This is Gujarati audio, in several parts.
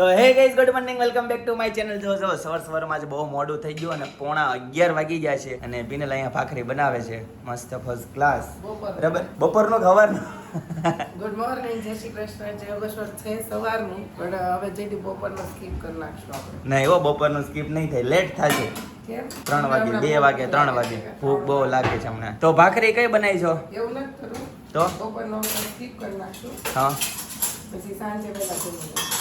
તો hey guys good morning welcome back to my channel જો જો સવાર સવારમાં આજે બહુ મોડું થઈ ગયું અને પોણા અગિયાર વાગી ગયા છે અને બિનલ અહીંયા ભાખરી બનાવે છે. મસ્ત ફર્સ્ટ ક્લાસ. બરાબર? બપોરનો ખબર ગુડ મોર્નિંગ જય શ્રી કૃષ્ણ. જય યોગેશ્વર છે સવારનું પણ હવે જેથી બપોરનો સ્કીપ કરી નાખશું આપણે. ના એવો બપોરનો સ્કીપ નહીં થાય. લેટ થશે. ત્રણ વાગે બે વાગે ત્રણ વાગે. ભૂખ બહુ લાગે છે હમણાં. તો ભાખરી કઈ બનાવી છો? એવું નથી તો? બપોરનો સ્કીપ કરી નાખશું. હા. પછી સાંજે લઈશું.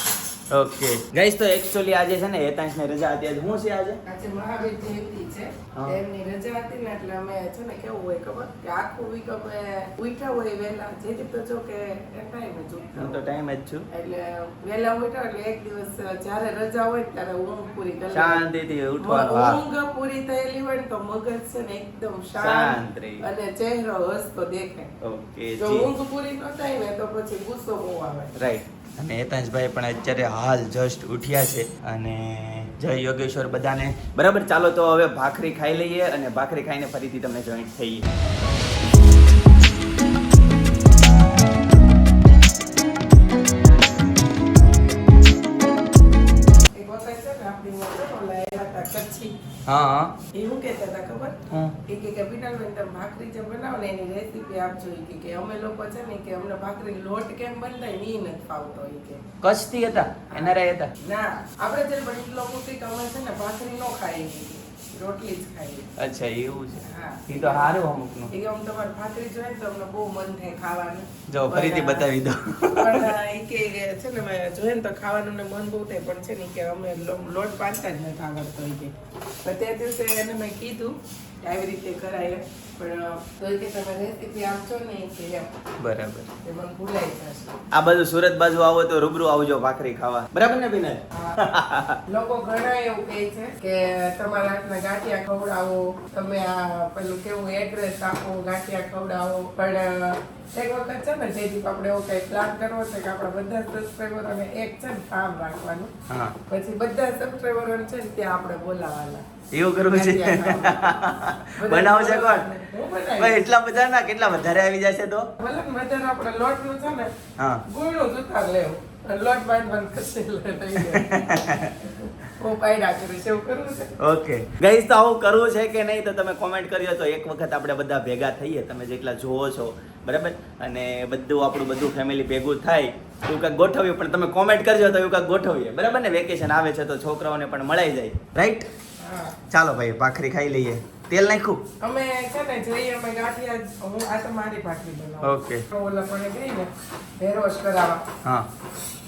ઓકે ગાઈસ તો એક્ચ્યુઅલી આજે છે ને હેતાંશને રજા હતી. આજે હું છે આજે? આજે મહાવીર જયંતિ છે. એમની રજા હતી ને એટલે અમે છે ને કેવું હોય ખબર? કે આખું વીક અમે ઉઠ્યા હોય વહેલા. જે તો જો કે ટાઈમ જ હું તો ટાઈમ જ છું. એટલે વહેલા ઉઠ્યા એટલે એક દિવસ જ્યારે રજા હોય ત્યારે ઊંઘ પૂરી કરી. શાંતિથી ઉઠવાનું ઊંઘ પૂરી થયેલી હોય તો મગજ છે ને એકદમ શાંત શાંત. અને ચહેરો હસતો દેખાય. ઓકે જો ઊંઘ પૂરી ન થાય ને તો પછી ગુસ્સો બહુ આવે. રાઈટ અને હેતાંશભાઈ પણ અત્યારે હાલ જસ્ટ ઉઠ્યા છે અને જય યોગેશ્વર બધાને. બરાબર, ચાલો તો હવે ભાખરી ખાઈ લઈએ અને ભાખરી ખાઈને ફરીથી તમને જોઈન્ટ થઈએ. હા હા. એ શું કહેતા હતા ખબર? એ કે કે વિટામિન તમે ભાખરી જે બનાવો ને એની રેસીપી આપજો એ કે અમે લોકો છે ને કે અમને ભાખરી લોટ કેમ બનતા એ નથી ફાવતો એ કે. કચ્છથી હતા એનઆરઆઈ હતા. ના આપણે જે બધી લોકો કે અમે છે ને ભાખરી નો ખાઈ. રોટલી જ ખાઈએ. અચ્છા એવું છે. એ તો સારું અમુકનું. એ આમ તમારે ભાખરી જોઈએ ને તો અમને બહુ મન થાય ખાવાનું. જો ફરીથી બતાવી દો પણ એ કે કે છે ને મેં જોઈએ ને તો ખાવાનું મન બહુ થાય પણ છે ને કે અમે લોટ બાંધતા જ નથી આવડતો એ કે. તે દિવસે એને મેં કીધું આવી રીતે કરાય. પણ તો કે તમે રેસીપી આપજો ને કે એમ. બરાબર. તે મને ભૂલાઈ જશે. આ બાજુ સુરત બાજુ આવો તો રૂબરૂ આવજો ભાખરી ખાવા. બરાબર ને બિનલ લોકો ઘણા એવું કહે છે કે તમારા હાથના ગાંઠિયા ખવડાવો તમે આ પેલું કેવું એડ્રેસ આપો ગાંઠિયા ખવડાવો. પણ એક વખત છે ને જયદીપ આપણે એવો કંઈ પ્લાન કરવો છે કે આપણા બધા સબસ્ક્રાઈબરોને એક છે ને કામ રાખવાનું. પછી બધા સબસ્ક્રાઈબરો છે ને ત્યાં આપણે બોલાવાના. એવું કરવું છે? બનાવશે કોણ? ભાઈ એટલા બધા ના કેટલા વધારે આવી જશે તો? ને છે ને હા. લેવું લોટ છે ઓકે. ગઈસ આવું કરવું છે કે નહીં તો તમે કોમેન્ટ કર્યો તો એક વખત આપણે બધા ભેગા થઈએ. તમે જેટલા જોવો છો બરાબર? અને બધું આપણું બધું ફેમિલી ભેગું થાય એવું કાંઈક ગોઠવીએ. પણ તમે કોમેન્ટ કરજો તો એવું કાંઈક ગોઠવીએ. બરાબર ને? વેકેશન આવે છે તો છોકરાઓને પણ મળાઈ જાય. રાઈટ ચાલો ભાઈ ભાખરી ખાઈ લઈએ. તેલ નાખ્યું? અમે છે ને જઈએ અમે ગાંઠિયા હું આ તો મારી ભાખરી બનાવું. ઓકે. ઓલા પણ ગઈ ને ભેરોશ કરાવવા. હા.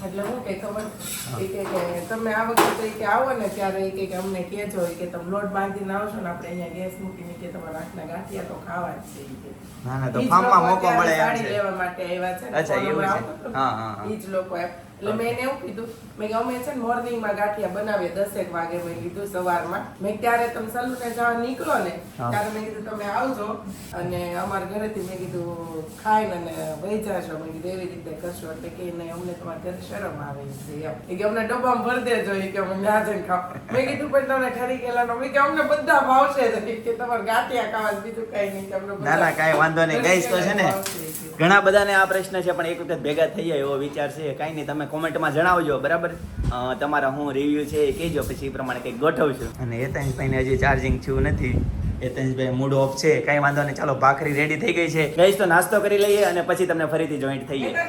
એટલે હું કે ખબર? કે કે તમે આ વખતે કે આવો ને ત્યારે કે કે અમને કહેજો કે તમે લોટ બાંધીને આવશો ને આપણે અહીંયા ગેસ મૂકીને કે તમારા હાથના ગાંઠિયા તો ખાવા જ છે ના ના તો ફાર્મમાં મોકો મળે સાડી લેવા માટે આવ્યા છે અચ્છા, એવું છે. હા, હા. ઈ જ લોકો. એટલે મેં એને એવું કીધું મેં અમે છે ને મોર્નિંગમાં ગાંઠિયા બનાવીએ દસેક વાગે મેં કીધું સવારમાં. મેં ત્યારે તમે સલૂને જવા નીકળો ને ત્યારે મેં કીધું તમે આવજો. અને અમારા ઘરેથી મેં કીધું ખાઈને અને વહી જશો મેં કીધું એવી રીતે કરશો. એટલે કે નહીં અમને તમારા ઘરે શરમ આવે છે એમ. કે અમને ડબ્બામાં ભરી દેજો એ કે અમે ના જઈને ખાવ. મેં કીધું પણ તમને ખરી ગયેલાનો. મેં કે અમને બધા ભાવશે. કે તમારે ગાંઠિયા ખાવા બીજું કઈ નહીં કે અમને ના ના કાંઈ વાંધો નહીં. ગઈસ તો છે ને. ઘણા બધાને આ પ્રશ્ન છે પણ એક વખત ભેગા થઈ જાય એવો વિચાર છે. કાંઈ નહીં તમે કોમેન્ટમાં જણાવજો બરાબર? તમારા હું રિવ્યુ છે એ કહેજો પછી એ પ્રમાણે કંઈક ગોઠવશું. અને હેતાંશભાઈને હજી ચાર્જિંગ થયું નથી. હેતાંશભાઈ મૂડ ઓફ છે કાંઈ વાંધો નહીં ચાલો ભાખરી રેડી થઈ ગઈ છે. ગઈશ તો નાસ્તો કરી લઈએ અને પછી તમને ફરીથી જોઈન્ટ થઈએ. જાય?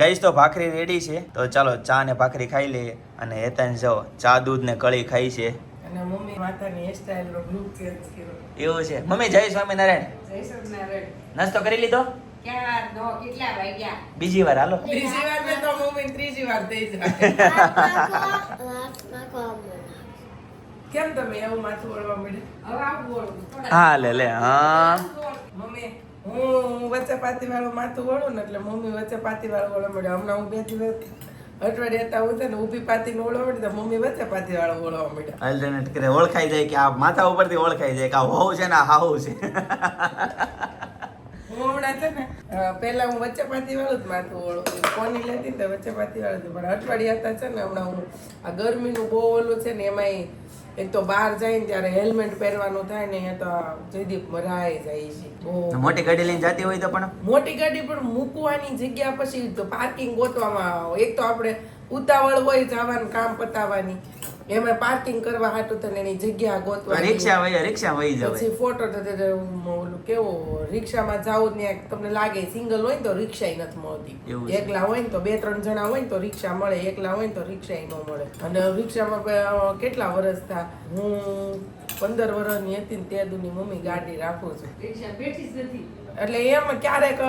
ગઈશ તો ભાખરી રેડી છે તો ચાલો ચા ને ભાખરી ખાઈ લઈએ અને હેતાંશ જો ચા દૂધ ને કળી ખાઈ છે. અને મમ્મી માતાની હેરસ્ટાઈલ નો બ્લુ ચેન્જ કર્યો. એવું છે. મમ્મી જય સ્વામિનારાયણ. જય સ્વામિનારાયણ. નાસ્તો કરી લીધો? ક્યાં નો કેટલા વાગ્યા? બીજી વાર હાલો. બીજી વાર ને તો મમ્મી ત્રીજી વાર થઈ જાય કેમ તમે એવું માથું વળવા મળ્યું હવે આવું વળવું હા લે લે હા. મમ્મી હું વચ્ચે પાતી વાળું માથું વળું ને એટલે મમ્મી વચ્ચે પાતી વાળું વળવા મળ્યું હમણાં હું બે દિવસ અઠવાડિયે હતા હું ને ઊભી પાતી મળી તો મમ્મી વચ્ચે પાતી વાળો ઓળવા અલ્ટરનેટ કરે ઓળખાઈ જાય કે આ માથા ઉપરથી ઓળખાઈ જાય કે આ હોવ છે ને આ હાવ છે. હું હમણાં છે ને પહેલા હું વચ્ચે પાતી વાળું જ માથું ઓળું કોની લેતી ને વચ્ચે પાતી વાળું પણ અઠવાડિયા હતા છે ને હમણાં હું આ ગરમીનું બહુ ઓલું છે ને એમાંય એક તો બહાર જાય ને ત્યારે હેલ્મેટ પહેરવાનું થાય ને તો જયદીપ મરાય જાય છે. મોટી ગાડી લઈને જતી હોય તો પણ? મોટી ગાડી પણ મૂકવાની જગ્યા પછી તો પાર્કિંગ ગોતવામાં એક તો આપણે ઉતાવળ હોય જવાનું કામ પતાવવાની. એમાં પાર્કિંગ કરવા હાટું થઈને એની જગ્યા ગોતવા રિક્ષા વહી રિક્ષા વહી જવાય. પછી ફોટો ઓલું કેવો રિક્ષામાં જાવ ને તમને લાગે સિંગલ હોય ને તો રિક્ષા નથી મળતી. એકલા હોય ને તો બે ત્રણ જણા હોય ને તો રિક્ષા મળે એકલા હોય ને તો રિક્ષા ન મળે. અને રિક્ષામાં કેટલા વર્ષ થા? હું પંદર વર્ષની હતી ને તે દુની મમ્મી ગાડી રાખું છું. એટલે એમ ક્યારેક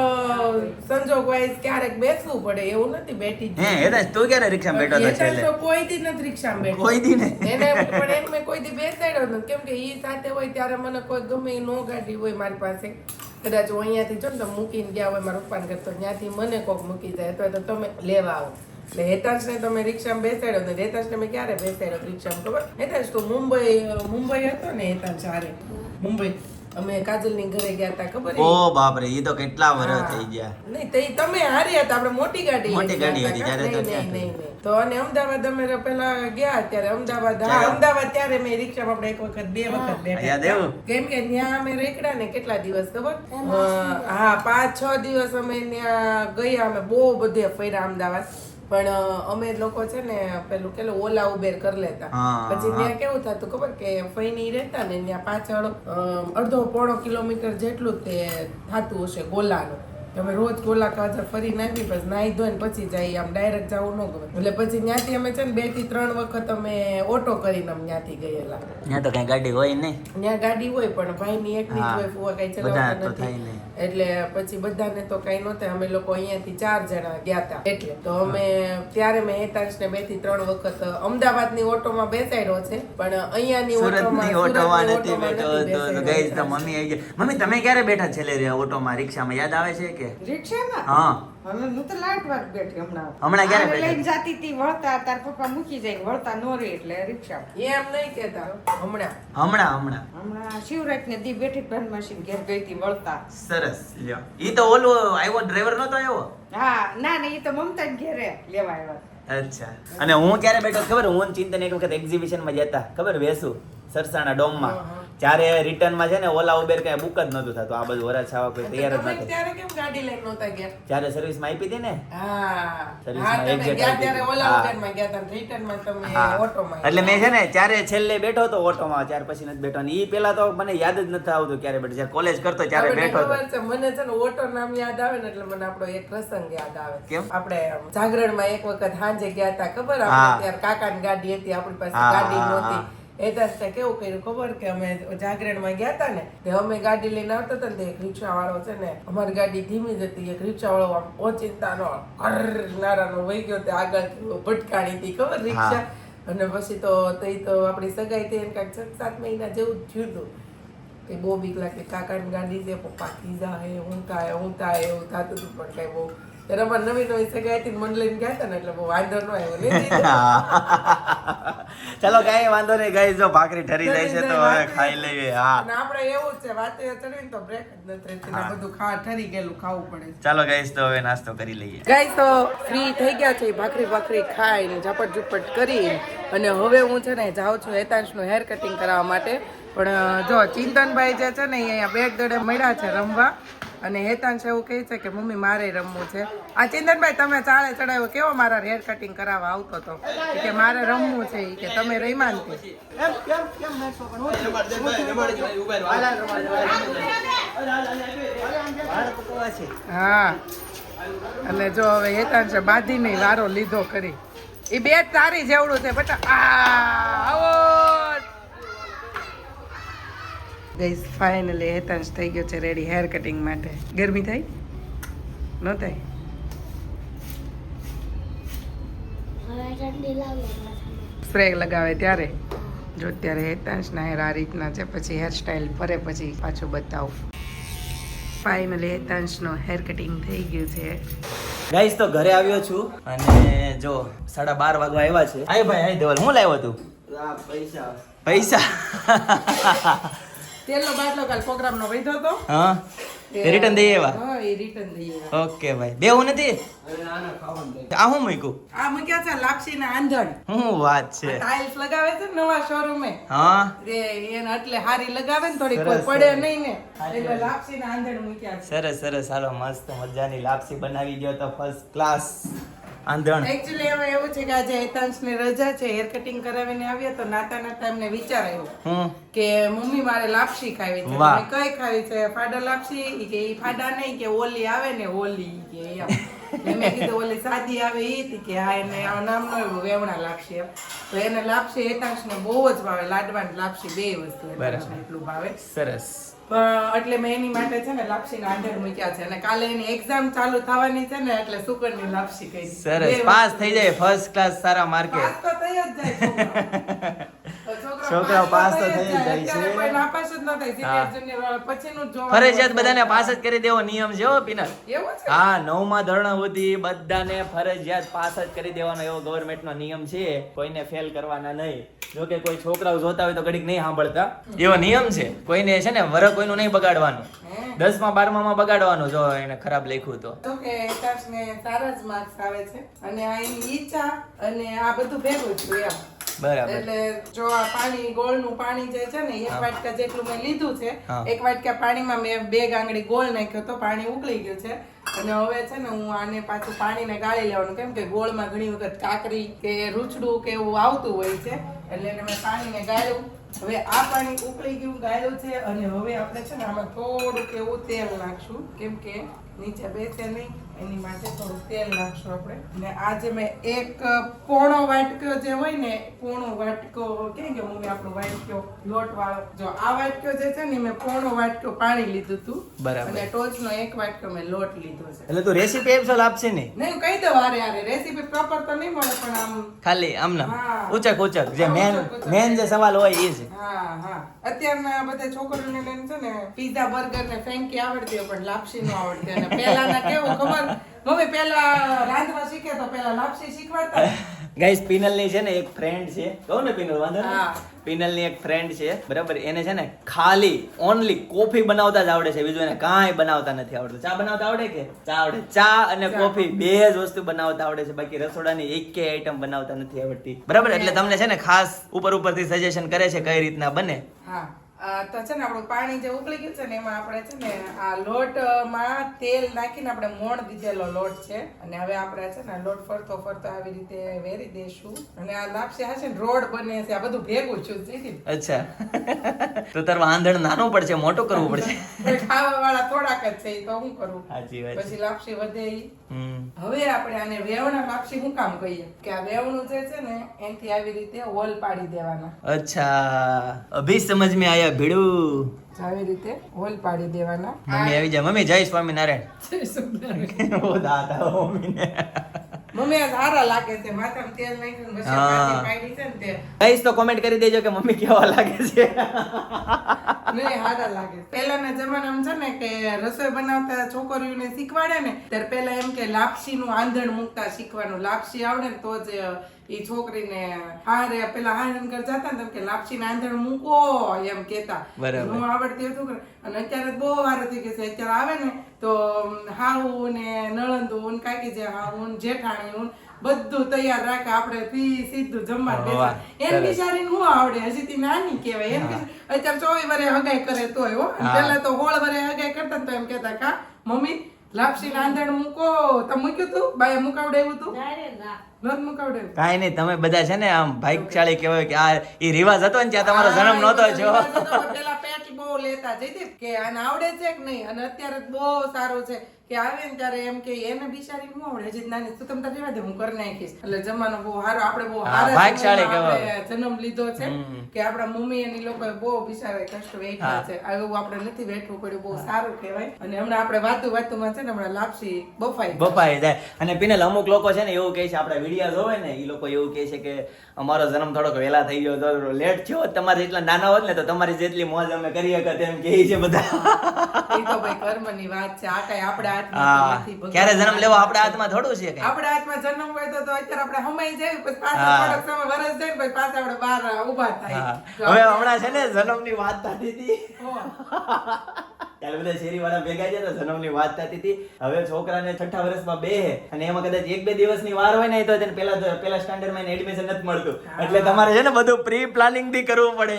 સંજોગ વાઇઝ ક્યારેક બેસવું પડે એવું નથી બેઠી હે હેતાંશ તું ક્યારે રિક્ષામાં બેઠો હતો છેલ્લે? તો કોઈ દી નથી રિક્ષામાં બેઠો. કોઈ દી ને એને પણ એમ મે કોઈ દી બેસાડ્યો નથી. કેમ કે ઈ સાથે હોય ત્યારે મને કોઈ ગમે નો ગાડી હોય મારી પાસે. કદાચ હું અહીંયાથી જો ને મૂકીને ગયા હોય મારા પપ્પાને કરતો તો ત્યાંથી મને કોક મૂકી જાય. અથવા તો તમે લેવા આવો. એટલે હેતાંશને તમે રિક્ષામાં બેસાડ્યો ને હેતાંશને મેં ક્યારે બેસાડ્યો રિક્ષામાં ખબર? હેતાંશ તો મુંબઈ મુંબઈ હતો ને હેતાંશ હારે. મુંબઈ. અમે કાજલની ઘરે ગયા હતા ખબર ઓ બાપ રે ઈ તો કેટલા વર્ષ થઈ ગયા. નહીં તે તમે હારી હતા આપણે મોટી ગાડી મોટી ગાડી હતી, ત્યારે તો નહીં. તો અને અમદાવાદ અમે પેલા ગયા ત્યારે અમદાવાદ હા અમદાવાદ ત્યારે મેં રિક્ષામાં આપણે એક વખત બે વખત બેઠા યાદ એવું? કેમ કે ત્યાં અમે રેકડા ને કેટલા દિવસ ખબર? હા પાંચ છ દિવસ અમે ત્યાં ગયા અમે બહુ બધે ફર્યા અમદાવાદ. પણ અમે લોકો છે ને પેલું કે ઓલા ઉબેર કરી લેતા. પછી ત્યાં કેવું થતું ખબર કે ફઈની રહેતા ને ત્યાં પાછળ અડધો પોણો કિલોમીટર જેટલું તે થતું હશે ગોલાનું. તમે રોજ ગોલા કાજર ફરી નાખી પછી નાહી ધોઈને પછી જઈએ આમ ડાયરેક્ટ જવું ન ગમે. એટલે પછી ત્યાંથી અમે છે ને બેથી ત્રણ વખત અમે ઓટો કરીને અમે ત્યાંથી ગયેલા. ત્યાં તો કઈ ગાડી હોય નહીં. ત્યાં ગાડી હોય પણ ભાઈની એકની જ. હોય ફુવા કઈ ચલાવતા નથી. એટલે પછી બધાને તો કઈ નહોતા અમે લોકો અહીંયાથી ચાર જણા ગયા હતા એટલે તો અમે ત્યારે મેં હેતાંશને બેથી ત્રણ વખત અમદાવાદની ઓટોમાં બેસાડ્યો છે પણ અહીંયાની ઓટોમાં ઓટોમાં નથી બેઠો ગઈ મમ્મી આવી ગઈ. મમ્મી તમે ક્યારે બેઠા છેલ્લે રે ઓટોમાં? રિક્ષામાં યાદ આવે છે કે? રિક્ષામાં? હા. હવે હું તો લાટ વાર બેઠી હમણાં. હમણાં ક્યારે લઈને જાતી હતી વળતા તાર પપ્પા મૂકી જાય વળતા નો રે એટલે રિક્ષામાં. એમ નહીં કેતા હમણાં. હમણાં હમણાં. હમણાં શિવરાજ ને દી બેઠી ધન મશીન ઘેર ગઈ હતી વળતા. સરસ લ્યો. ઈ તો ઓલો આવ્યો ડ્રાઈવર નતો આવ્યો? હા ના ના એ તો મમતા ઘેરે લેવા આવ્યા અચ્છા. અને હું ક્યારે બેઠો ખબર? હું ચિંતન એક વખત એક્ઝિબિશનમાં જતા ખબર? વેસુ સરસાણા ડોમમાં. ત્યારે રિટર્નમાં છે ને ઓલા ઉબેર કઈ બુક જ નતું થતું. આ બધું વરસ છાવા કોઈ તૈયાર જ નતું ત્યારે કેમ ગાડી લઈને નહોતા ગયા? જ્યારે સર્વિસમાં આપી હતી ને? હા. સર્વિસમાં ગયા ત્યારે ઓલા ઉબેરમાં ગયા હતા રિટર્નમાં તમે ઓટો માં એટલે મેં છે ને ત્યારે છેલ્લે બેઠો હતો ઓટોમાં ત્યાર પછી નથી બેઠો. ને ઈ પેલા તો મને યાદ જ નથી આવતું ક્યારે બેઠો. જ્યારે કોલેજ કરતો ત્યારે બેઠો હતો. મને છે ને ઓટો નામ યાદ આવે ને એટલે મને આપણો એક પ્રસંગ યાદ આવે. કેમ? આપણે જાગરણમાં એક વખત હાંજે ગયા હતા ખબર. આપણે ત્યારે કાકાની ગાડી હતી આપણી પાસે ગાડી નહોતી. એ ત્યારે કેવું કર્યું ખબર કે અમે જાગરણમાં ગયા હતા ને તે અમે ગાડી લઈને આવતા હતા ને એક રિક્ષા વાળો છે ને અમારી ગાડી ધીમી જ હતી એક રિક્ષા વાળો આમ ઓચિંતાનો નારાનો વહી ગયો તે આગળ ભટકાણી હતી ખબર રિક્ષા? અને પછી તો તે તો આપણી સગાઈ થઈ એને કાંઈક છ સાત મહિના જેવું જ થયું હતું કે બહુ બીક લાગે કાકાની ગાડી છે પપ્પા કીધા હે હું થાય હું થાય એવું થતું હતું પણ કાંઈ બહુ ત્યારે અમારે નવી નવી સગાઈ હતી મને લઈને ગયા હતા ને એટલે બહુ વાંધો ન આવ્યો નહીં ચલો કઈ વાંધો નહીં ગાઈસ જો ભાખરી ઠરી જાય છે તો હવે ખાઈ લઈએ હા. અને આપણે એવું છે વાતે ચડી તો બ્રેક જ નથી રહેતી ને બધું ખા ઠરી ગયેલું ખાવું પડે ચાલો ગાઈસ તો હવે નાસ્તો કરી લઈએ. ગાઈસ તો ફ્રી થઈ ગયા છે ભાખરી ભાખરી ખાઈને ઝાપટ ઝુપટ કરી. અને હવે હું છે ને જાઉં છું હેતાંશનું હેર કટિંગ કરાવવા માટે. પણ જો ચિંતનભાઈ જે છે ને અહીંયા બેગ દડે મળ્યા છે રમવા. અને હેતાંશ એવું કહે છે કે, મમ્મી, મારે રમવું છે. આ ચિંતનભાઈ, તમે ચાળે ચડાવ્યો, કેવો મારા હેર કટિંગ કરાવવા આવતો હતો કે, મારે રમવું છે. કે, તમે રહીમાં હા. અને જો હવે હેતાંશે બાંધીને વારો લીધો કરી. એ બે તારી જેવડું છે, બટા આવો! ગઈસ ફાઇનલી હેતાંશ થઈ ગયો છે રેડી હેર કટિંગ માટે. ગરમી થઈ ન થાય? સ્પ્રે લગાવે ત્યારે? જો ત્યારે હેતાંશના હેર આ રીતના છે પછી હેરસ્ટાઈલ ફરે પછી પાછું બતાવું. ફાઇનલી હેતાંશનો હેર કટિંગ થઈ ગયું છે. ગાઈસ તો ઘરે આવ્યો છું અને જો સાડા બાર વાગવા આવ્યા છે. આય ભાઈ આય દેવલ હું લાવ્યો તું? પૈસા. પૈસા. તેલનો બાટલો કાલ પ્રોગ્રામનો વધ્યો તો હા? રિટર્ન દઈએ એવા હા એ રિટર્ન એવા. ઓકે ભાઈ. બેવું નથી? આ હું મૂક્યું? આ મૂક્યા છે લાપસી ના આંધણ. હું વાત છે. ટાઇલ્સ લગાવે છે નવા શોરૂમે હા? રે એને એટલે હારી લગાવે ને થોડી કોઈ પડે. નહીં ને. એટલે લાપસી ના આંધણ મૂક્યા છે. સરસ સરસ. હાલો મસ્ત મજાની લાપસી બનાવી ગયો તો ફર્સ્ટ ક્લાસ આંધણ. એક્ચ્યુઅલી હવે એવું છે કે આજે હેતાંશની રજા છે હેર કટિંગ કરાવીને આવ્યા તો નાતા નાતા એમને વિચાર આવ્યો કે મમ્મી મારે લાપસી ખાવી છે. મેં કઈ ખાવી છે? ફાડા લાપસી? કે ઈ ફાડા નહીં કે ઓલી આવે ને ઓલી કે એમ કીધું ઓલી સાદી આવે એ હતી કે હા એને આ નામ મળ્યું વેવણા લાપસી તો એને લાપસી હેતાંશ ને બહુ જ ભાવે લાડવા ને લાપસી બે વસ્તુ ને એટલું ભાવે. સરસ. પણ એટલે મેં એની માટે છે ને લાપસી ના અંદર મૂક્યા છે. અને કાલે એની એક્ઝામ ચાલુ થવાની છે ને એટલે સુકરની લાપસી કહી દીધી. સરસ. પાસ થઈ જાય ફર્સ્ટ ક્લાસ સારા માર્કે પાસ તો થઈ જ જાય. છોકરાઓ પાસ તો થઈ જાય છે. કોઈ નાપાસ જ ન થાય સિનિયર જુનિયર વાળા પછીનું જ ફરજિયાત બધાને પાસ જ કરી દેવો નિયમ છે હો પિનર હા નવમા ધોરણ સુધી બધાને ફરજિયાત પાસ જ કરી દેવાનો એવો ગવર્મેન્ટનો નિયમ છે. કોઈને ફેલ કરવાના નહીં. જો કે કોઈ છોકરાઓ જોતા હોય તો ઘડીક નહીં સાંભળતા. એવો નિયમ છે. કોઈને છે ને વર કોઈનું નહીં બગાડવાનું. દસમા બારમા માં બગાડવાનું જો એને ખરાબ લખ્યું તો. તો કે એકાશને સારા જ માર્ક્સ આવે છે. અને આ એની ઈચ્છા અને આ બધું ભેગું છું એમ. બરાબર. એટલે જો આ પાણી ગોળનું પાણી જે છે ને એક વાટકા જેટલું મેં લીધું છે એક વાટકા પાણીમાં મેં બે ગાંગડી ગોળ નાખ્યો તો પાણી ઉકળી ગયું છે. અને હવે છે ને હું આને પાછું પાણીને ગાળી લેવાનું કેમ કે ગોળમાં ઘણી વખત કાકરી કે રૂચડું કે એવું આવતું હોય છે એટલે એને મેં પાણીને ગાળ્યું. હવે આ પાણી ઉકળી ગયું ગાળ્યું છે અને હવે આપણે છે ને આમાં થોડુંક એવું તેલ નાખશું કેમ કે નીચે બેસે નહીં. એની માટે થોડું તેલ નાખશું આપણે. અને આજે મેં એક પોણો વાટકો જે હોય ને પોણો વાટકો કેમ કે મમ્મી આપણો વાટક્યો લોટ વાળો જો આ વાટકો જે છે ને મેં પોણો વાટકો પાણી લીધું હતું. બરાબર. અને ટોચનો એક વાટકો મેં લોટ લીધો છે. એટલે તો રેસીપી આપશો આપશે નહીં નહીં કહી દો વારે આરે રેસીપી પ્રોપર તો નહીં મળે પણ આમ ખાલી આમ ના ઉચક ઉચક. જે મેન. મેન જે સવાલ હોય એ છે. હા હા. અત્યારના બધા છોકરીઓને લઈને છે ને પીઝા બર્ગર ને ફેંકી આવડતી હોય પણ લાપસી નો આવડતી. અને પહેલાના કેવું ખબર મમ્મી પહેલા રાંધવા શીખે તો પહેલા લાપસી શીખવાડતા. ગાઈસ પિનલની છે ને એક ફ્રેન્ડ છે. કહું ને પિનલ વાંધો હા. નહીં પિનલની એક ફ્રેન્ડ છે. બરાબર એને છે ને ખાલી ઓનલી કોફી બનાવતા જ આવડે છે. બીજું એને કાંઈ બનાવતા નથી આવડતું. ચા બનાવતા આવડે કે? ચા આવડે. ચા અને કોફી બે જ વસ્તુ બનાવતા આવડે છે. બાકી રસોડાની એક આઈટમ બનાવતા નથી આવડતી. બરાબર એટલે તમને છે ને ખાસ ઉપર ઉપરથી સજેશન કરે છે કઈ રીતના બને? હા. તો છે ને આપણું પાણી જે ઉકળી ગયું છે ને એમાં આપણે છે ને આ લોટમાં તેલ નાખીને આપણે મોણ દીધેલો લોટ છે. અને હવે આપણે છે ને લોટ ફરતો ફરતો આવી રીતે વેરી દેશું. અને આ લાપસી હશે ને રોડ બને છે આ બધું ભેગું છું અચ્છા. તો તાર આંધણ નાનું પડશે મોટું કરવું પડશે. ખાવા વાળા થોડાક જ છે તો હું કરું. સાચી વાત પછી લાપસી વધે હવે આપણે આને વેવણા લાપસી શું કામ કહીએ કે આ વેવણું જે છે ને એનથી આવી રીતે હોલ પાડી દેવાના. અચ્છા. અભી સમજ મેં આયા ભીડું. આવી રીતે હોલ પાડી દેવાના. મમ્મી આવી જાય મમ્મી જય સ્વામિનારાયણ. જય સ્વામિનારાયણ. ઓ દાદા ઓ મમ્મીને. ને ને તે. કોમેન્ટ કરી દેજો કે મમ્મી કેવા લાગે છે. લાગે. પહેલાના જમાનામાં છે ને કે રસોઈ બનાવતા છોકરીઓને શીખવાડે ને ત્યારે પહેલા એમ કે લાપસીનું આંધણ મૂકતા શીખવાનું. લાપસી આવડે ને તો જ એ છોકરીને હારે પેલા હારણ ઘર જતા ને કે લાપસીને આંધણ મૂકો એમ કેતા બરાબર. હું આવડતી હતું અને અત્યારે બહુ વાર થઈ ગઈ છે. અત્યારે આવે ને તો હાવું ને નળંદુ કાકી જે હાહુ ને જેઠાણી ને બધું તૈયાર રાખે. આપણે પી સીધું જમવા વાહ, એમ. બિચારીને શું આવડે? હજી તી નાની કહેવાય. એમ અત્યારે ચોવી વરે હગાઈ કરે તોય હો. પેલા તો હોળ વરે હગાઈ કરતા ને તો એમ કહેતા કા મમ્મી લાપસી આંધણ મૂકો. તમે મૂક્યું તું? બાએ મુકાવડાવ્યું તું? નત મુકાવડાવ્યું? કાઈ નહીં તમે બધા છે ને આમ ભાગ્યશાળી કહેવાય કે આ એ રિવાજ હતો ને ત્યાં તમારો જન્મ નહોતો જો પેલા પેટી લેતા જઈતી કે આને આવડે છે કે નહીં? અને અત્યારે બહુ સારું છે. કે આવે ને ત્યારે એમ કે એને બિચારી હું આવડે હજી નાની તું તમે તાર રહેવા દે હું કરી નાખીશ. એટલે જમાનો બહુ સારો આપણે બહુ સારા જન્મ લીધો છે કે આપણા મમ્મી એની લોકો બહુ બિચારા કષ્ટ વેઠા છે. આવું આપણે નથી વેઠવું પડ્યું બહુ સારું કહેવાય. અને હમણાં આપણે વાતું વાતુમાં છે ને હમણાં લાપસી બફાઈ બફાઈ જાય. અને પીને અમુક લોકો છે ને એવું કહે છે આપણે વીડિયો જોવે ને એ લોકો એવું કહે છે કે અમારો જન્મ થોડોક વહેલા થઈ ગયો તો લેટ થયો તમારે જેટલા નાના હોત ને તો તમારી જેટલી મોજ અમે કરી શકત એમ કહે છે બધા. એ તો ભાઈ કર્મની વાત છે. આ કઈ આપણા ક્યારે જન્મ લેવો? આપણા હાથમાં થોડું છે આપણા હાથમાં જન્મ હોય તો અત્યારે આપણે હમાઈ જાય પછી પાછા થોડોક વરસ જાય પછી પાછા આપણે બહાર ઊભા થાય. હવે હમણાં છે ને જન્મની વાત થતી હતી. ત્યારે બધા શેરી વાળા ભેગા છે તો જન્મની વાત થતી હતી. હવે છોકરાને છઠ્ઠા વર્ષમાં બે અને એમાં કદાચ એક બે દિવસની વાર હોય ને તો તેને પેલા પેલા સ્ટાન્ડર્ડમાં એડમિશન નથી મળતું. એટલે તમારે છે ને બધું પ્રી પ્લાનિંગથી કરવું પડે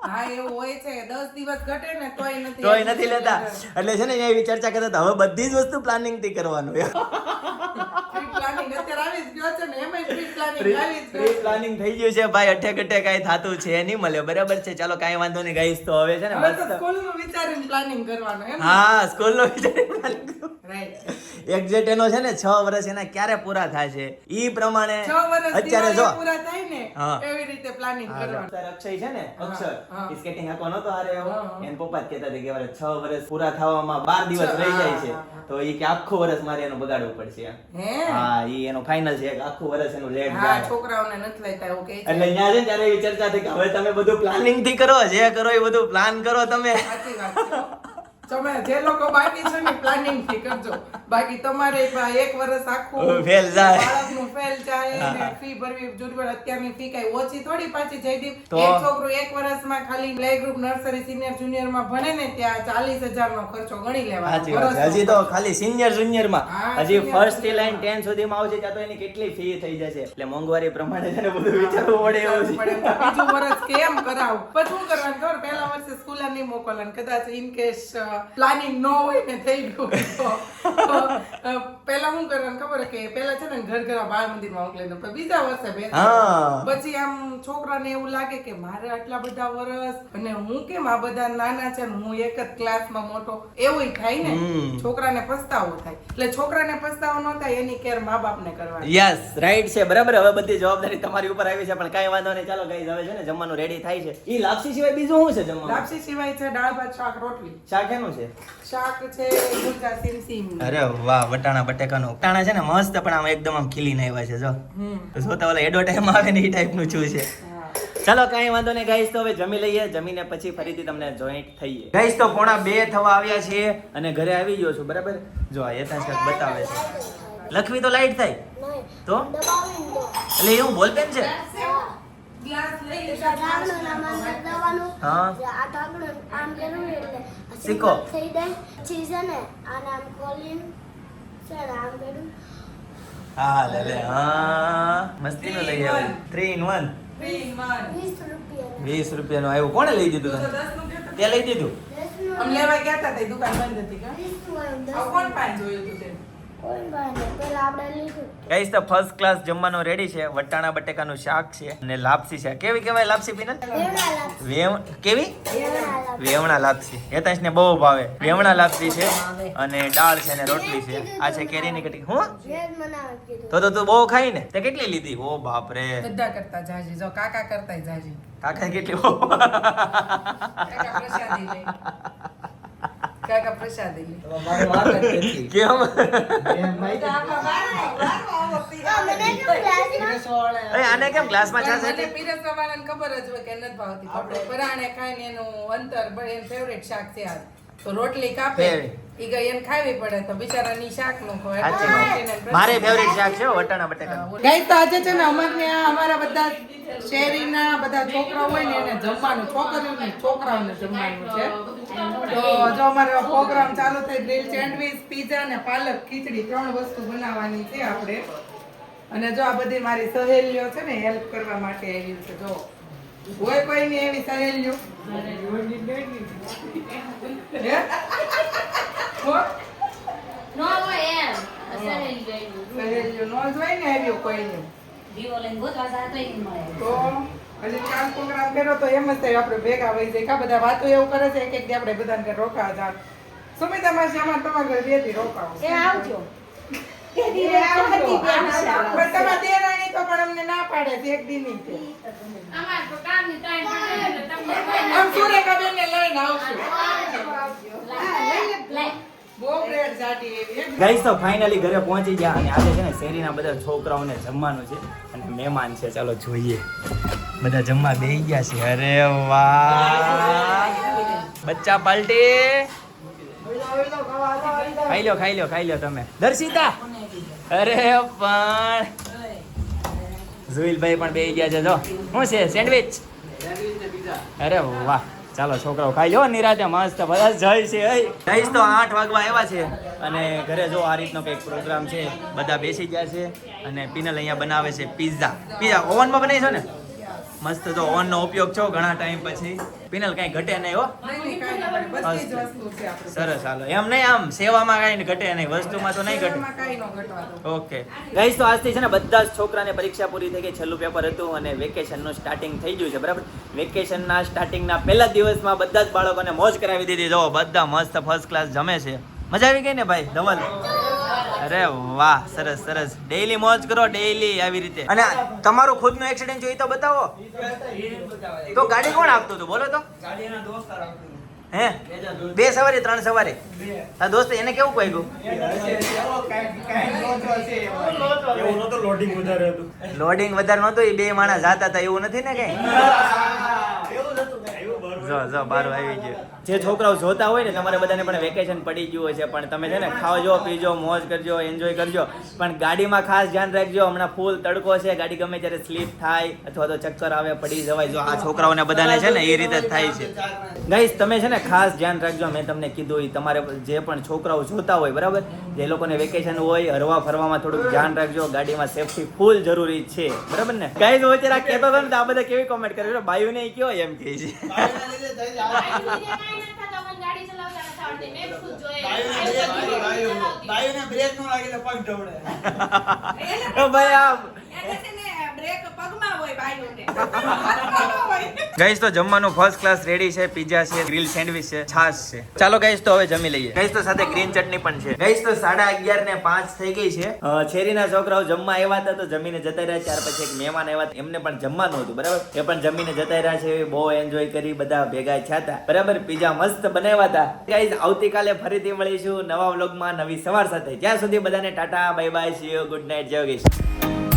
હા, એવું હોય છે. દસ દિવસ ઘટે ને તોય નથી તોય નથી લેતા. એટલે છે ને અહીંયા એવી ચર્ચા કરતા હતા, હવે બધી જ વસ્તુ પ્લાનિંગથી કરવાનું. પ્લાનિંગ અત્યારે આવી જ ગયો છે ને પ્રી પ્લાનિંગ થઈ ગયું છે ભાઈ અઠે ગઠે કાંઈ થતું છે નહીં મળે. બરાબર છે ચાલો કાંઈ વાંધો નહીં ગાઈસ તો હવે છે ને મસ્ત સ્કૂલનું વિચારીને પ્લાનિંગ કરવાનું એમ હા સ્કૂલનો વિચાર planning. એક્ઝેક્ટ એનો છે ને છ વર્ષ એના ક્યારે પૂરા થશે? ઈ પ્રમાણે વર્ષ અત્યારે જો પૂરા થાય ને હા. એવી રીતે પ્લાનિંગ કરવાનું. અક્ષર અક્ષય છે ને અક્ષર. સ્કેટિંગ skating હાંકવા હારે એવો. હા, હા. એન પપ્પા જ કહેતા હતા કે મારે છ વર્ષ પૂરા થવામાં બાર દિવસ રહી જાય છે. હા, હા. તો ઈ કે આખું વર્ષ મારે એનું બગાડવું પડશે હા? ઈ એનો ફાઇનલ છે આખું વર્ષ એનું લેટ હા છોકરાઓને નથી લેતા એવું કહે એટલે અહીંયા છે ત્યારે એવી ચર્ચા કે હવે તમે બધું પ્લાનિંગથી કરો જે કરો એ બધું પ્લાન કરો તમે. સાચી વાત છે તમે જે લોકો બાકી છે ને પ્લાનિંગથી કરજો. બાકી તમારે એક વર્ષ આખું ફેલ જાય. બાળકનું ફેલ જાય ને ફી ભરવી જરૂર અત્યારની ફી કઈ ઓછી થોડી પાછી જયદીપ. એક છોકરો એક વર્ષમાં ખાલી પ્લે ગ્રુપ નર્સરી સિનિયર જુનિયરમાં ભણે ને ત્યાં ચાલીસ હજાર નો ખર્ચો ગણી. વર્ષનો. હજી તો ખાલી સિનિયર જુનિયરમાં. હજી ફર્સ્ટથી લઈને ટેન સુધીમાં આવશે ત્યાં તો એની કેટલી ફી થઈ જશે. એટલે મોંઘવારી પ્રમાણે છે બધું વિચારવું પડે એવું છે. બીજું વર્ષ કેમ કરાવું? પછી શું કરવાનું ખબર? પહેલા વર્ષે સ્કૂલ નહીં મોકલવાનું. કદાચ ઇન કેસ પ્લાનિંગ ન હોય ને થઈ ગયું. તો પહેલા શું કરવાનું ખબર કે પહેલા છે ને ઘર ઘર બાળ મંદિરમાં મોકલી દઉં. બીજા વર્ષે બે પછી આમ છોકરાને એવું લાગે કે મારે આટલા બધા વર્ષ અને હું કેમ આ બધા નાના છે ને હું એક જ ક્લાસમાં મોટો? એવું થાય ને? છોકરાને પસ્તાવો થાય. એટલે છોકરાને પસ્તાવો ન થાય એની કેર મા બાપને કરવાની. યસ રાઈટ છે. બરાબર. હવે બધી જવાબદારી તમારી ઉપર આવી છે. પણ કાંઈ વાંધો નહીં. ચાલો ગાઈઝ હવે છે ને જમવાનું રેડી થાય છે. ઈ લાપસી સિવાય બીજું શું છે જમવાનું? લાપસી સિવાય છે દાળ ભાત શાક રોટલી. શાક એનું છે? શાક છે ગુલકા સીમસીમ. અરે વાહ વટાણા બટેકાનું. વટાણા છે ને મસ્ત પણ આમ એકદમ આમ ખીલીને આવ્યા છે જો. તો જોતા ઓલા એડવર્ટાઈઝમાં આવે ને એ ટાઈપનું છું છે. ચાલો કાંઈ વાંધો નહીં ગાઈસ તો હવે જમી લઈએ. જમીને પછી ફરીથી તમને જોઈન્ટ થઈએ. ગાઈસ તો પોણા બે થવા આવ્યા છીએ અને ઘરે આવી ગયો છું બરાબર? જો આ યથા કાંઈક બતાવે છે. લખવી તો લાઈટ થાય. તો? એટલે એવું બોલપેન છે? ગ્લાસ હા. થઈ જાય. છે ને આને આમ ખોલીને છે આમ કર્યું. હા લે લે. હા મસ્તીનું લઈ આવ્યો. Three in one Three in one. વીસ રૂપિયા રૂપિયાનું આવ્યું. કોણે લઈ દીધું ત્યાં તને. તે લઈ દીધું? અમને લેવા ગયા હતા તે દુકાન બંધ હતી કા? કોણ પાણી જોયું તું તે? ગાઈસ તો ફર્સ્ટ ક્લાસ જમવાનો રેડી છે. વટાણા બટેકાનું શાક છે અને લાપસી છે. કેવી કહેવાય લાપસી પીનલ કેવી? વેવણા લાપસી. લાપસી ને બહુ ભાવે. વેવણા લાપસી છે અને દાળ છે અને રોટલી છે. આ છે કેરીની કટી હું. તો તો તું બહુ ખાઈ ને? તે કેટલી લીધી? ઓ બાપ રે બધા કરતા જાજી. જો કાકા કરતા જાજી. કાકા કેટલી કાકા પ્રસાદી કેમ? આને વાળાને ખબર જ હોય કે નથી ભાવતી. પરાણે ખાઈને એનું અંતર ફેવરેટ શાક છે આ તો રોટલી કાપે ઈ ગઈ એને ખાવી પડે તો બિચારાની શાક નો ખવાય. મારે ફેવરેટ શાક છે વટાણા બટાકા. ગઈ તો આજે છે ને અમારને અમારા બધા શહેરીના બધા છોકરાઓ હોય ને એને જમવાનું છોકરીઓને છોકરાઓને જમવાનું છે. તો જો અમારો પ્રોગ્રામ ચાલુ થાય ગ્રીલ સેન્ડવિચ પીઝા અને પાલક ખીચડી ત્રણ વસ્તુ બનાવવાની છે આપણે. અને જો આ બધી મારી સહેલીઓ છે ને હેલ્પ કરવા માટે આવી છે જો. હોય કોઈ ની એવી સહેલીઓ? એમ. સહેલીઓ નો જ ને એવી કોઈની દીવો લઈને ગોતવા જાય તો ઈ મળે. તો હજી ચાર પ્રોગ્રામ કર્યો તો એમ જ થાય આપણે ભેગા વહી જાય. કા બધા વાતો એવું કરે છે એક એક દી આપણે બધાને સુમિતા માસી અમારે તમારા ઘરે બે રોકાવો. એ આવજો. એ તમારા તો પણ અમને ના પાડે છે એક દી ની અમારે તો પડે તમને આમ સુરેખાબેનને લઈને આવશું. ગાઈસ તો ફાઇનલી ઘરે પહોંચી ગયા અને આજે છે ને શેરીના બધા છોકરાઓને જમવાનું છે અને મહેમાન છે. ચાલો જોઈએ. બધા જમવા બેસી ગયા છે. અરે વાહ! બચ્ચા પાલટી! ખાઈ લો ખાઈ લો ખાઈ લો તમે. દર્શિતા! અરે પણ! જુઈલભાઈ પણ બેસી ગયા છે, જો. શું છે, સેન્ડવિચ? અરે વાહ, ચાલો, છોકરાઓ ખાઈ લો નિરાતે મસ્ત બધા જય છે. જઈશ તો આઠ વાગવા આવ્યા છે, અને ઘરે જો આ રીતનો કંઈક પ્રોગ્રામ છે, બધા બેસી ગયા છે, અને પીનલ અહીંયા બનાવે છે પિઝા. પિઝા ઓવનમાં બનાવી છો ને? મસ્ત તો ઓવનનો ઉપયોગ છો ઘણા ટાઈમ પછી. પિનલ કઈ ઘટે નહીં હો. ના સરસ હાલો. એમ નહીં આમ સેવામાં કઈ ઘટે નહીં વસ્તુમાં તો નહીં ઘટે. ન ઓકે. ગાઈસ તો આજથી છે ને બધા જ છોકરાને પરીક્ષા પૂરી થઈ ગઈ છેલ્લું પેપર હતું અને વેકેશનનું સ્ટાર્ટિંગ થઈ ગયું છે બરાબર? વેકેશનના સ્ટાર્ટિંગના પહેલા દિવસમાં બધા જ બાળકોને મોજ કરાવી દીધી. જો બધા મસ્ત ફર્સ્ટ ક્લાસ જમે છે. મજા આવી ગઈ ને ભાઈ? ધવલ? અરે વાહ સરસ સરસ. ડેઈલી મોજ કરો ડેઈલી આવી રીતે. અને તમારું ખુદનું એક્સિડન્ટ જોઈ તો બતાવો. તો ગાડી કોણ આપતું હતું? બોલો તો. હે? બે સવારે ત્રણ સવારે? આ દોસ્ત એને કેવું કહી ગયું લોડિંગ વધારે નહોતું એ બે માણસ જાતા હતા એવું નથી ને કઈ? જો જો બારું આવી ગયો. જે છોકરાઓ જોતા હોય ને તમારે બધાને પણ વેકેશન પડી ગયું હશે. પણ તમે છે ને ખાવજો પીજો મોજ કરજો એન્જોય કરજો. પણ ગાડીમાં ખાસ ધ્યાન રાખજો હમણાં ફૂલ તડકો છે ગાડી ગમે ત્યારે સ્લીપ થાય અથવા તો ચક્કર આવે પડી જવાય. જો આ છોકરાઓને બધાને છે ને એ રીતે થાય છે. ગાઈસ તમે છે ને ખાસ ધ્યાન રાખજો મેં તમને કીધું તમારે જે પણ છોકરાઓ જોતા હોય બરાબર? જે લોકોને વેકેશન હોય હરવા ફરવામાં થોડુંક ધ્યાન રાખજો ગાડીમાં સેફટી ફૂલ જરૂરી છે. બરાબર ને? ગાઈસ વચ્ચે આ કહેતો હતો ને તો આ બધા કેવી કોમેન્ટ કરે બાયુ ને કયો એમ કહે છે. ગાડી ચલાવતા નથી આવડતી. મેં ખુદ જોયેલું. આવું ચલાવતી. ઓ ભાઈ આ ગાઈસ તો જમવાનું ફર્સ્ટ ક્લાસ રેડી છે પિઝા છે ગ્રીલ સેન્ડવિચ છે છાશ છે. ચાલો ગાઈસ તો હવે જમી લઈએ. ગાઈસ તો સાથે ગ્રીન ચટણી પણ છે. ગાઈસ તો સાડા અગિયાર ને પાંચ થઈ ગઈ છે. છેરીના છોકરાઓ જમવા આવ્યા હતા તો જમીને જતા રહ્યા. ત્યાર પછી એક મહેમાન આવ્યા એમને પણ જમવાનું હતું બરાબર? એ પણ જમીને જતા રહ્યા છે. બહુ એન્જોય કરી બધા ભેગા થયા હતા. બરાબર? પિઝા મસ્ત બનાવ્યા હતા. ગાઈસ આવતીકાલે ફરીથી મળીશું નવા વ્લોગમાં નવી સવાર સાથે. જ્યાં સુધી બધાને tata bye bye see you good night જય ગઈશ